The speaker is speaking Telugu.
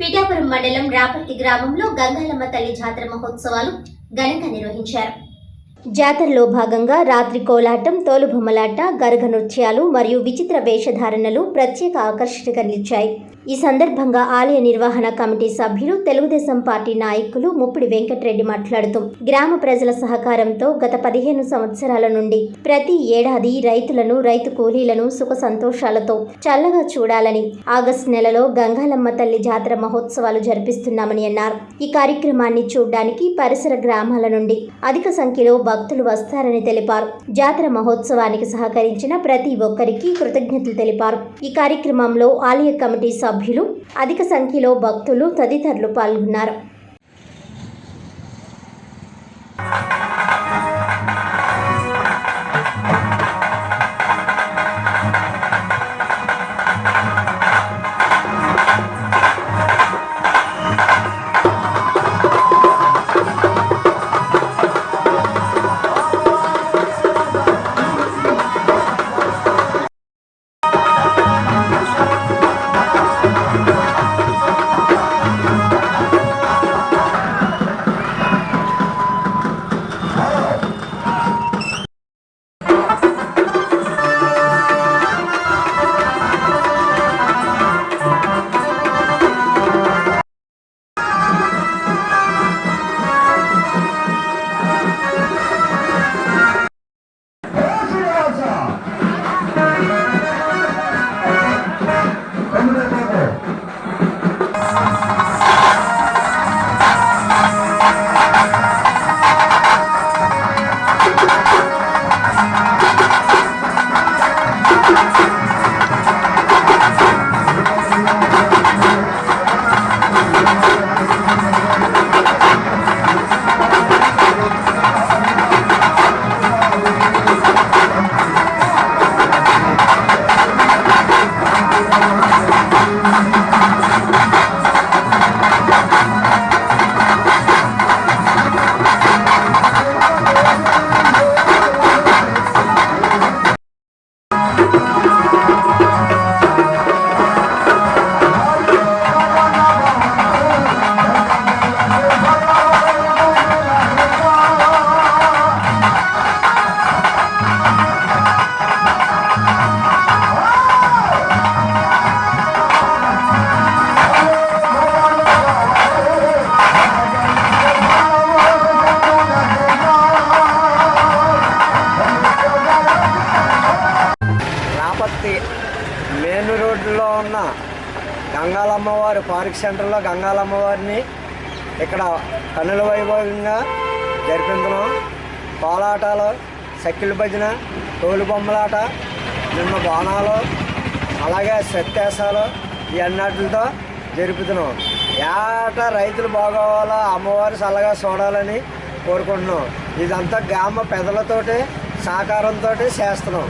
పిఠాపురం మండలం రాపర్తి గ్రామంలో గంగాలమ్మ తల్లి జాతర మహోత్సవాలు ఘనంగా నిర్వహించారు. జాతరలో భాగంగా రాత్రి కోలాటం తోలుబొమ్మలాట గరగ నృత్యాలు మరియు విచిత్ర వేషధారణలు ప్రత్యేక ఆకర్షణగా నిలిచాయి. ఈ సందర్భంగా ఆలయ నిర్వహణ కమిటీ సభ్యులు తెలుగుదేశం పార్టీ నాయకులు ముప్పిడి వెంకటరెడ్డి మాట్లాడుతూ గ్రామ ప్రజల సహకారంతో గత పదిహేను సంవత్సరాల నుండి ప్రతి ఏడాది రైతులను రైతు కూలీలను సుఖ సంతోషాలతో చల్లగా చూడాలని ఆగస్టు నెలలో గంగాలమ్మ తల్లి జాతర మహోత్సవాలు జరిపిస్తున్నామని అన్నారు. ఈ కార్యక్రమాన్ని చూడడానికి పరిసర గ్రామాల నుండి అధిక సంఖ్యలో భక్తులు వస్తారని తెలిపారు. జాతర మహోత్సవానికి సహకరించిన ప్రతి ఒక్కరికి కృతజ్ఞతలు తెలిపారు. ఈ కార్యక్రమంలో ఆలయ కమిటీ సభ్యులు అధిక సంఖ్యలో భక్తులు తదితరులు పాల్గొన్నారు. రాపత్తి మెయిన్ రోడ్లో ఉన్న గంగాలమ్మవారి పార్క్ సెంటర్లో గంగాలమ్మవారిని ఇక్కడ కన్నుల వైభవంగా జరిపించడం కోలాటాలు సక్కిల భజన తోలు బొమ్మలాట నిన్న బాణాలు అలాగే సత్యాసాలు ఇవన్నిటితో జరుపుతున్నాం ఏట రైతులు బాగోవాలో అమ్మవారు చల్లగా చూడాలని కోరుకుంటున్నాం. ఇదంతా గ్రామ పెద్దలతోటి సహకారంతో చేస్తున్నాం.